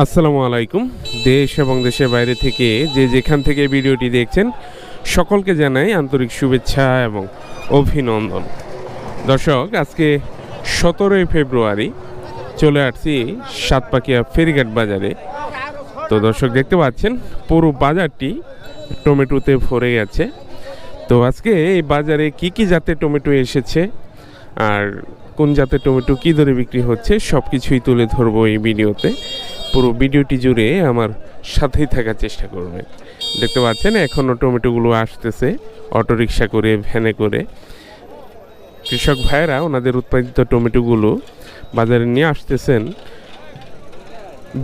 আসসালামু আলাইকুম। দেশ এবং দেশের বাইরে থেকে যে যেখান থেকে ভিডিওটি দেখছেন, সকলকে জানাই আন্তরিক শুভেচ্ছা এবং অভিনন্দন। দর্শক, আজকে সতেরোই ফেব্রুয়ারি, চলে আসছি সাতপাকিয়া ফেরিঘাট বাজারে। তো দর্শক, দেখতে পাচ্ছেন, পুরো বাজারটি টমেটোতে ভরে গেছে। তো আজকে এই বাজারে কি কি জাতের টমেটো এসেছে আর কোন জাতের টমেটো কী দরে বিক্রি হচ্ছে সব কিছুই তুলে ধরবো এই ভিডিওতে। পুরো ভিডিওটি জুড়ে আমার সাথেই থাকার চেষ্টা করবেন। দেখতে পাচ্ছেন, এখনও টমেটোগুলো আসতেছে, অটোরিকশা করে, ভ্যানে করে। কৃষক ভাইয়েরা, ওনাদের উৎপাদিত টমেটোগুলো বাজারে নিয়ে আসতেছেন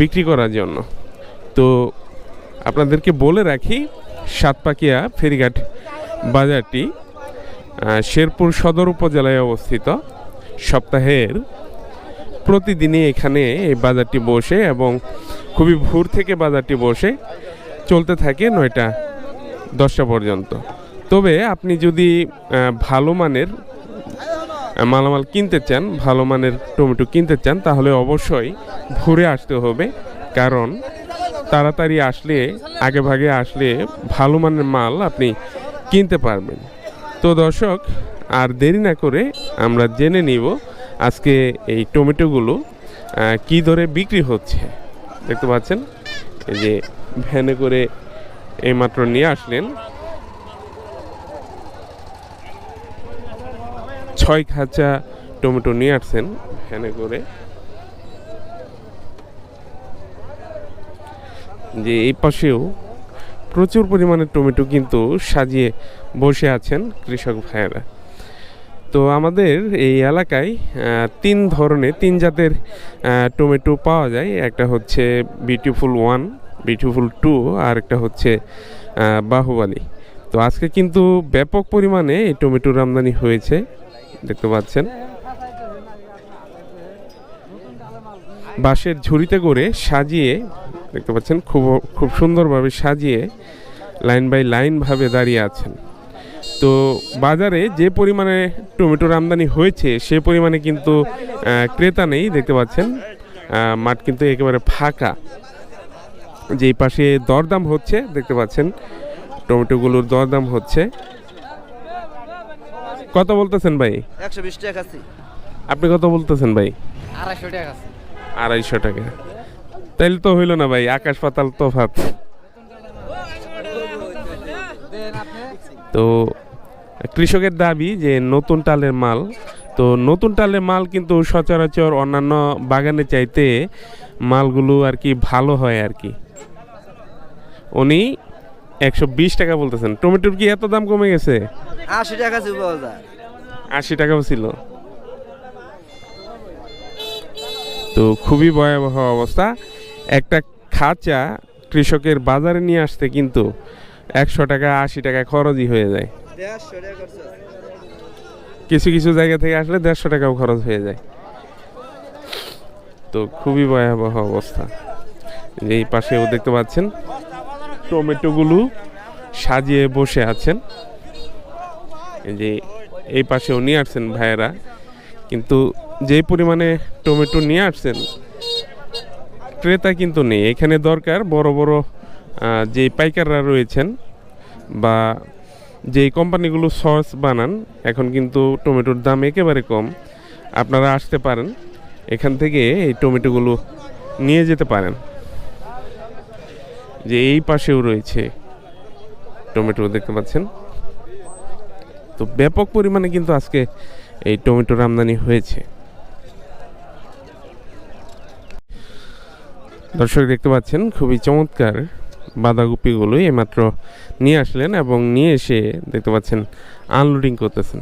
বিক্রি করার জন্য। তো আপনাদেরকে বলে রাখি, সাতপাকিয়া ফেরিঘাট বাজারটি শেরপুর সদর উপজেলায় অবস্থিত। সপ্তাহের প্রতিদিনই এখানে এই বাজারটি বসে এবং খুবই ভোর থেকে বাজারটি বসে চলতে থাকে নয়টা দশটা পর্যন্ত। তবে আপনি যদি ভালো মানের মালামাল কিনতে চান, ভালো মানের টমেটো কিনতে চান, তাহলে অবশ্যই ভোরে আসতে হবে। কারণ তাড়াতাড়ি আসলে, আগে ভাগে আসলে ভালো মানের মাল আপনি কিনতে পারবেন। তো দর্শক, আর দেরি না করে আমরা জেনে নিব আজকে এই টমেটোগুলো কি দরে বিক্রি হচ্ছে? দেখতে পাচ্ছেন? এই যে ভ্যানে করে এইমাত্র নিয়ে আসলেন। ছয় খাঁচা টমেটো নিয়ে আসছেন ভ্যানে করে। যে এই পাশেও প্রচুর পরিমাণে টমেটো কিন্তু সাজিয়ে বসে আছেন কৃষক ভাইয়েরা। তো আমাদের এই এলাকায় তিন ধরনের, তিন জাতের টমেটো পাওয়া যায়। একটা হচ্ছে বিউটিফুল ওয়ান বিউটিফুল টু আর একটা হচ্ছে বাহুবালি তো আজকে কিন্তু ব্যাপক পরিমাণে এই টমেটোর আমদানি হয়েছে। দেখতে পাচ্ছেন। বাঁশের ঝুড়িতে করে সাজিয়ে, দেখতে পাচ্ছেন, খুব খুব সুন্দরভাবে সাজিয়ে লাইন বাই লাইন ভাবে দাঁড়িয়ে আছেন। তো বাজারে যে পরিমাণে টমেটোর আমদানি হয়েছে সে পরিমাণে কিন্তু ক্রেতা নেই দেখতে পাচ্ছেন। মাঠ কিন্তু একেবারে ফাঁকা। যেই পাশে দরদাম হচ্ছে দেখতে পাচ্ছেন টমেটোগুলোর দরদাম হচ্ছে। কত বলতেছেন ভাই? একশো বিশ টাকা আপনি কত বলতেছেন ভাই? আড়াইশো টাকা আড়াইশো টাকা। তাইলে তো হইল না ভাই আকাশ পাতাল তফাত তো কৃষকের দাবি যে নতুন টালের মাল তো নতুন টালের মাল কিন্তু সচরাচর অন্যান্য বাগানে চাইতে মালগুলো আর কি ভালো হয় আর কি। উনি একশো বিশ টাকা বলতেছেন। টমেটোর কি এত দাম কমে গেছে? আশি টাকা যায় আশি টাকাও ছিল। তো খুবই ভয়াবহ অবস্থা। একটা খাঁচা কৃষকের বাজারে নিয়ে আসতে কিন্তু একশো টাকা আশি টাকা খরচই হয়ে যায়। কিছু কিছু জায়গা থেকে আসলে দেড়শো টাকাও খরচ হয়ে যায়। তো খুবই ভয়াবহ অবস্থা। এই পাশেও দেখতে পাচ্ছেন, টমেটোগুলো সাজিয়ে বসে আছেন। যে এই পাশেও নিয়ে আসছেন ভাইয়েরা। কিন্তু যে পরিমাণে টমেটো নিয়ে আসছেন, ক্রেতা কিন্তু নেই। এখানে দরকার বড় বড় যে পাইকাররা রয়েছেন বা যেই কোম্পানিগুলো সস বানান, এখন কিন্তু টমেটোর দাম একেবারে কম। আপনারা আসতে পারেন, এখান থেকে এই টমেটোগুলো নিয়ে যেতে পারেন। যে এই পাশেও রয়েছে টমেটো দেখতে পাচ্ছেন। তো ব্যাপক পরিমাণে কিন্তু আজকে এই টমেটোর আমদানি হয়েছে। দর্শক দেখতে পাচ্ছেন, খুবই চমৎকার বাঁধাকপিগুলো এইমাত্র নিয়ে আসলেন এবং নিয়ে এসে দেখতে পাচ্ছেন আনলোডিং করতেছেন।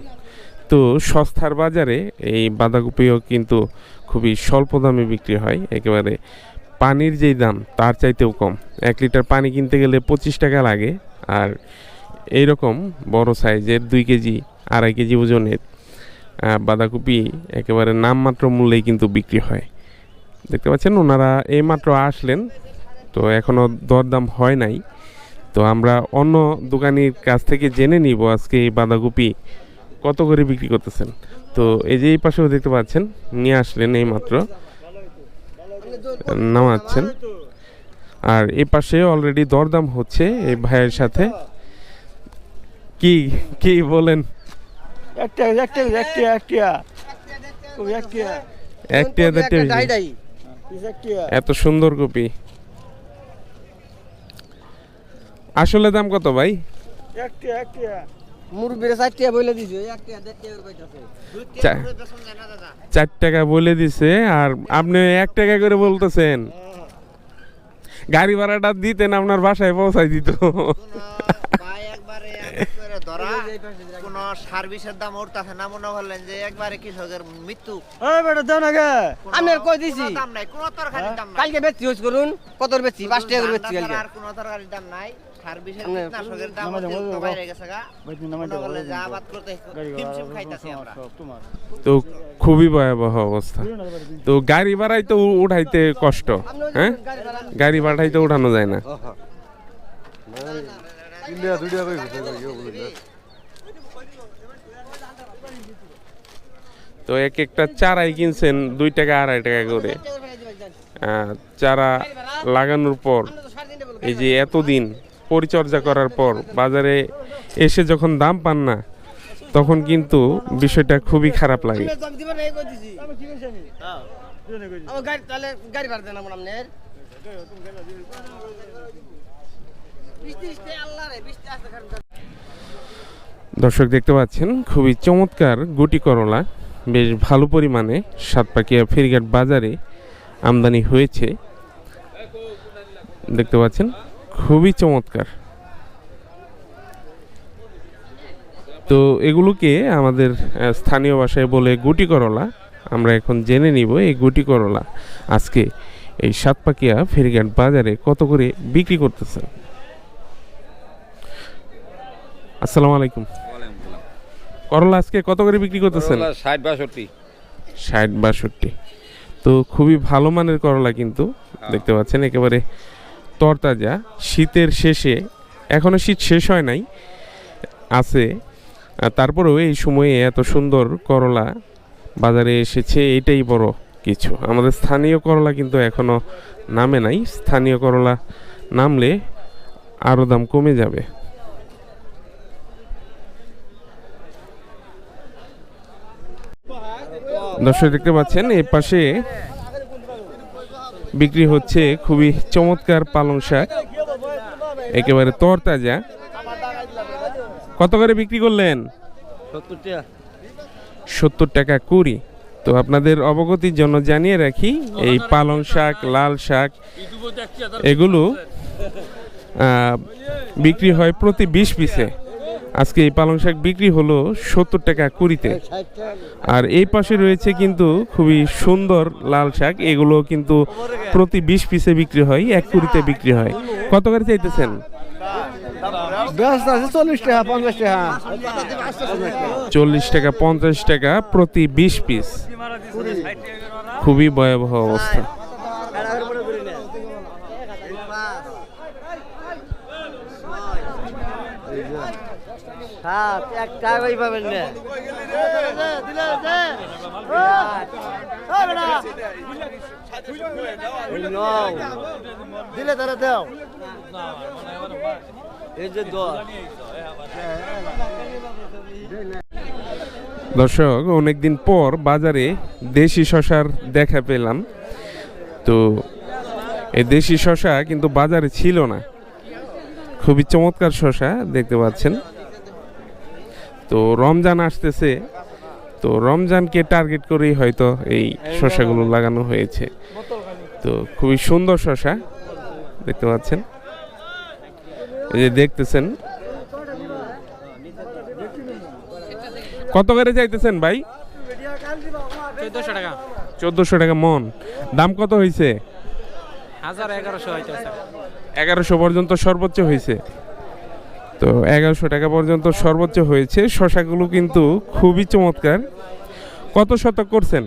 তো সস্তার বাজারে এই বাঁধাকপিও কিন্তু খুবই স্বল্প দামে বিক্রি হয়। একেবারে পানির যেই দাম, তার চাইতেও কম। এক লিটার পানি কিনতে গেলে পঁচিশ টাকা লাগে। আর এইরকম বড় সাইজের দুই কেজি, আড়াই কেজি ওজনের বাঁধাকপি একেবারে নামমাত্র মূল্যেই কিন্তু বিক্রি হয়। দেখতে পাচ্ছেন, ওনারা এইমাত্র আসলেন। তো এখনও দরদাম হয় নাই। তো আমরা অন্য দোকানির কাছ থেকে জেনে নিব আজকে এই বাঁধাকপি কত করে বিক্রি করতেছেন। তো এই যে এই পাশেও দেখতে পাচ্ছেন নিয়ে আসলেন এইমাত্র নামাচ্ছেন। আর এ পাশে অলরেডি দরদাম হচ্ছে এই ভাইয়ের সাথে। কি কি বলেন? এত সুন্দর কপি। আসলে দাম কত ভাই? চার টাকা বলে দিছে আর আপনি এক টাকা করে বলতেছেন। গাড়ি ভাড়াটা দিতেন আপনার বাসায় পৌঁছাই দিত। ভাই একবারে এক করে ধরা কোনো সার্ভিসের দাম উঠতেছে না মনে করলেন যে একবারে কৃষকের মৃত্যু। ওই বেটা দাও না গে আমি আর কই দিছি। দাম নাই কোনো তরকারির দাম নাই। কালকে করুন কত বেচছি? পাঁচ টাকা করে কালকে। আর কোনো তরকারির দাম নাই। সার্ভিসের কীটনাশকের দাম অতিরিক্ত বাইরে গেছে গা। ভাই তুমি নামাই মনে দাও করলেন যে আবাদ করতে হিমশিম খাইতাছি আমরা। তো খুবই ভয়াবহ অবস্থা। তো গাড়ি ভাড়াই তো উঠাইতে কষ্ট হ্যাঁ? গাড়ি ভাড়াই তো উঠানো যায় না। তো এক একটা চারাই কিনছেন দুই টাকা আড়াই টাকা করে। চারা লাগানোর পর এই যে এতদিন পরিচর্যা করার পর বাজারে এসে যখন দাম পান না তখন কিন্তু বিষয়টা খুবই খারাপ লাগে। দর্শক দেখতে পাচ্ছেন খুবই চমৎকার গুটি করলা বেশ ভালো পরিমাণে সাতপাকিয়া ফেরিঘাট বাজারে আমদানি হয়েছে। দেখতে পাচ্ছেন খুবই চমৎকার। তো এগুলোকে আমাদের স্থানীয় ভাষায় বলে গুটি করলা। আমরা এখন জেনে নিব এই গুটি করলা আজকে এই সাতপাকিয়া ফেরিঘাট বাজারে কত করে বিক্রি করতেছেন আসসালামু আলাইকুম। করলা আজকে কত করে বিক্রি করতেছেন? ষাট বাষট্টি। ষাট বাষট্টি। তো খুবই ভালো মানের করলা কিন্তু দেখতে পাচ্ছেন একেবারে তরতাজা, শীতের শেষে, এখনও শীত শেষ হয় নাই, আছে। তারপরেও এই সময়ে এত সুন্দর করলা বাজারে এসেছে, এটাই বড় কিছু। আমাদের স্থানীয় করলা কিন্তু এখনও নামে নাই। স্থানীয় করলা নামলে আরও দাম কমে যাবে। দর্শক দেখতে পাচ্ছেন এই পাশে বিক্রি হচ্ছে খুবই চমৎকার পালং শাক। একেবারে তরতাজা। কত করে বিক্রি করলেন? সত্তর টাকা। কুড়ি। তো আপনাদের অবগতির জন্য জানিয়ে রাখি এই পালং শাক লাল শাক এগুলো বিক্রি হয় প্রতি বিশ পিসে। আজকে এই পালং শাক বিক্রি হলো সত্তর টাকা কুড়িতে। আর এই পাশে রয়েছে কিন্তু খুবই সুন্দর লাল শাক। এগুলো কিন্তু প্রতি বিশ পিসে বিক্রি হয় এক কুড়িতে বিক্রি হয়। কত করে চাইতেছেন? চল্লিশ টাকা পঞ্চাশ টাকা প্রতি বিশ পিস। খুবই ভয়াবহ অবস্থা। সাত এক টাকা পাবেন না। দিলে তারা দাও। এই যে দর্শক অনেকদিন পর বাজারে দেশি শশার দেখা পেলাম। তো এই দেশি শশা কিন্তু বাজারে ছিল না। খুবই চমৎকার শশা দেখতে পাচ্ছেন। তো রমজান আসতেছে। তো রমজানকে টার্গেট করেই হয়তো এই শশাগুলো লাগানো হয়েছে। তো খুবই সুন্দর শশা দেখতে পাচ্ছেন। এই যে দেখতেছেন। কত করে চাইতেছেন ভাই? চোদ্দশো টাকা। চোদ্দশো টাকা মন। দাম কত হয়েছে হাজার এগারোশো এগারোশো পর্যন্ত সর্বোচ্চ হয়েছে তো এগারোশো টাকা পর্যন্ত সর্বোচ্চ হয়েছে। শশাগুলো কিন্তু খুবই চমৎকার। কত শতক করছেন?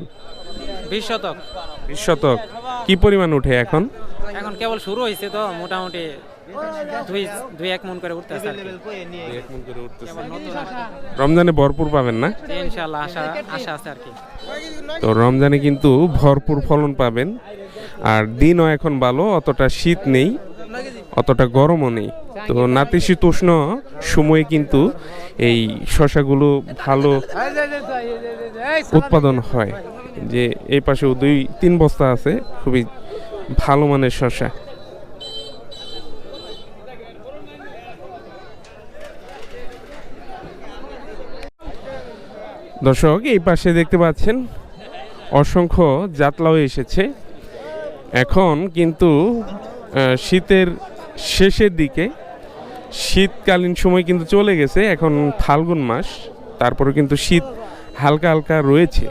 বিশ শতক। বিশ শতক। কি পরিমাণ উঠে এখন? এখন কেবল শুরু হয়েছে তো মোটামুটি দুই এক মন করে উঠতেছে। রমজানে ভরপুর পাবেন না? আশা আশা আছে আর কি। তো রমজানে কিন্তু ভরপুর ফলন পাবেন। আর দিনও এখন ভালো অতটা শীত নেই। অতটা গরমও নেই। তো নাতিশীতোষ্ণ সময়ে কিন্তু এই শশাগুলো ভালো উৎপাদন হয়। যে এই পাশেও দুই, তিন বস্তা আছে, খুবই ভালো মানের শশা দর্শক, এই পাশে দেখতে পাচ্ছেন, অসংখ্য জাতলাও এসেছে। এখন কিন্তু শীতের শেষের দিকে শীতকালীন সময় কিন্তু চলে গেছে এখন ফাল্গুন মাস তারপরে কিন্তু শীত হালকা হালকা রয়েছে।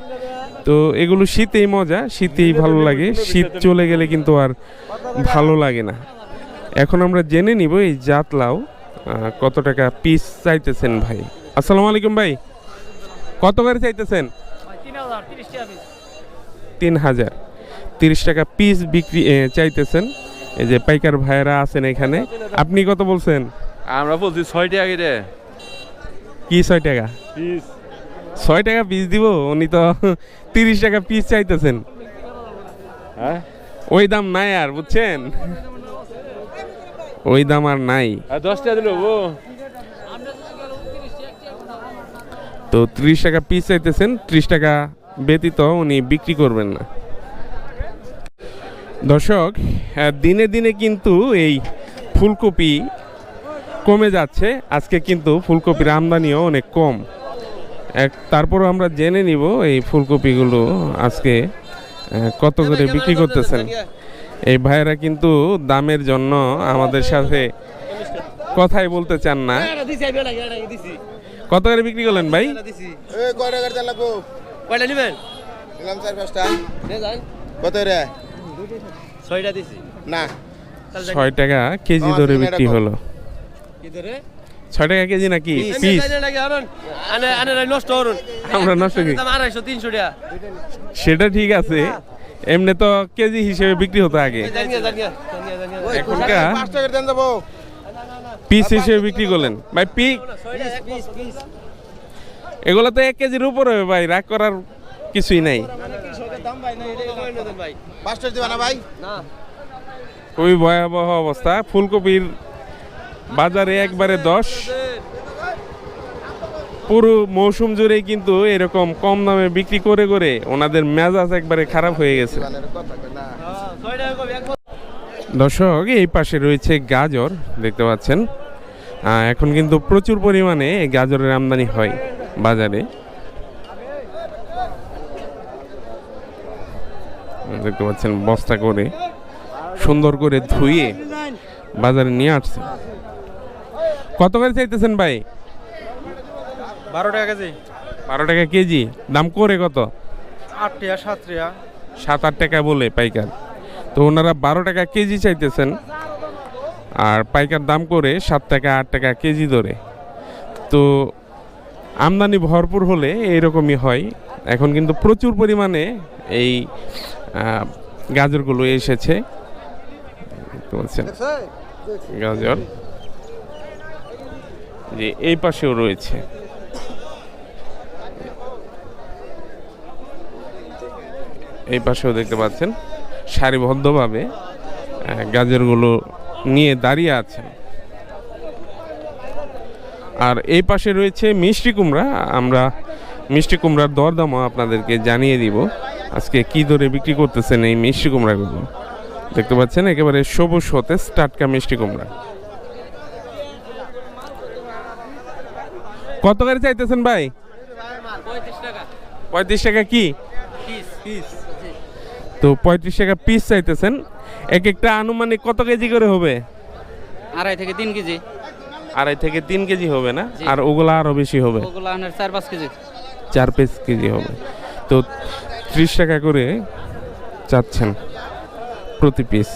তো এগুলো শীতেই মজা শীতেই ভালো লাগে শীত চলে গেলে কিন্তু আর ভালো লাগে না। এখন আমরা জেনে নিব এই জাতলাও কত টাকা পিস চাইতেছেন ভাই? আসসালামু আলাইকুম ভাই। কত করে চাইতেছেন? তিন হাজার তিরিশ টাকা পিস বিক্রি চাইতেছেন। এই যে পাইকার ভাইয়েরা আছেন এখানে আপনি কত বলছেন? আমরা বলছি ছয় টাকা রে কি ছয় টাকা? ছয় টাকা পিস দিব? উনি তো তিরিশ টাকা পিস চাইতেছেন। হ্যাঁ? ওই দাম নাই আর বুঝছেন? ওই দাম আর নাই। দশ টাকা দিল তো ত্রিশ টাকা পিস চাইতেছেন ত্রিশ টাকা ব্যতীত উনি বিক্রি করবেন না। দর্শক দিনে দিনে কিন্তু এই ফুলকপি কমে যাচ্ছে। আজকে কিন্তু ফুলকপির আমদানিও অনেক কম। এক তারপরও আমরা জেনে নিব এই ফুলকপিগুলো আজকে কত করে বিক্রি করতেছেন। এই ভাইয়েরা কিন্তু দামের জন্য আমাদের সাথে কথাই বলতে চান না। কত করে বিক্রি করলেন ভাই? কয়টা নিবেন? কত রে? ছয়টা দিছি। না। ছয় টাকা কেজি ধরে বিক্রি হলো। ছয় টাকা কেজি নাকি? পিস। নাকি আনন আনে আনে নষ্ট করুন আমরা নষ্ট করি। আড়াইশো তিনশো টাকা। সেটা ঠিক আছে। এমনি তো কেজি হিসেবে বিক্রি হতো আগে। এখনকার পিস হিসেবে বিক্রি করলেন। ভাই পিস এগুলো তো এক কেজির উপরে হবে ভাই রাগ করার কিছুই নাই। দিবা না ভাই? খুবই ভয়াবহ অবস্থা। ফুলকপির বাজারে একবারে দশ। পুরো মৌসুম জুড়ে কিন্তু এরকম কম দামে বিক্রি করে করে ওনাদের মেজাজ একবারে খারাপ হয়ে গেছে। দর্শক এই পাশে রয়েছে গাজর দেখতে পাচ্ছেন। এখন কিন্তু প্রচুর পরিমাণে গাজরের আমদানি হয় বাজারে। দেখতে পাচ্ছেন বস্তা করে সুন্দর করে ধুয়ে বাজারে নিয়ে আসছে। কত করে চাইতেছেন ভাই? বারো টাকা কেজি। বারো টাকা কেজি? দাম করে কত? আট টাকা সাত টাকা সাত আট টাকা বলে পাইকার। তো ওনারা বারো টাকা কেজি চাইতেছেন আর পাইকার দাম করে সাত টাকা আট টাকা কেজি ধরে। তো আমদানি ভরপুর হলে এইরকমই হয়। এখন কিন্তু প্রচুর পরিমাণে এই গাজরগুলো এসেছে। গাজর। যে এই পাশেও রয়েছে। এই পাশেও দেখতে পাচ্ছেন, সারিবদ্ধভাবে গাজরগুলো নিয়ে দাঁড়িয়ে আছেন। আর এই পাশে রয়েছে মিষ্টি কুমড়া। আমরা মিষ্টি কুমড়ার দরদামও আপনাদেরকে জানিয়ে দিব। আজকে কি দরে বিক্রি করতেছেন এই মিষ্টি কুমড়াগুলো? দেখতে পাচ্ছেন একেবারে সবুজ সতেজ টাটকা মিষ্টি কুমড়া। কত করে চাইতেছেন ভাই? পঁয়ত্রিশ টাকা কি? পিস পিস তো পঁয়ত্রিশ টাকা পিস চাইতেছেন। এক একটা আনুমানিক কত কেজি করে হবে? আড়াই থেকে তিন কেজি। আড়াই থেকে তিন কেজি হবে না? আর ওগুলো আরও বেশি হবে। ওগুলো চার পাঁচ কেজি। চার পিস কেজি হবে। তো ত্রিশ টাকা করে চাচ্ছেন প্রতি পিস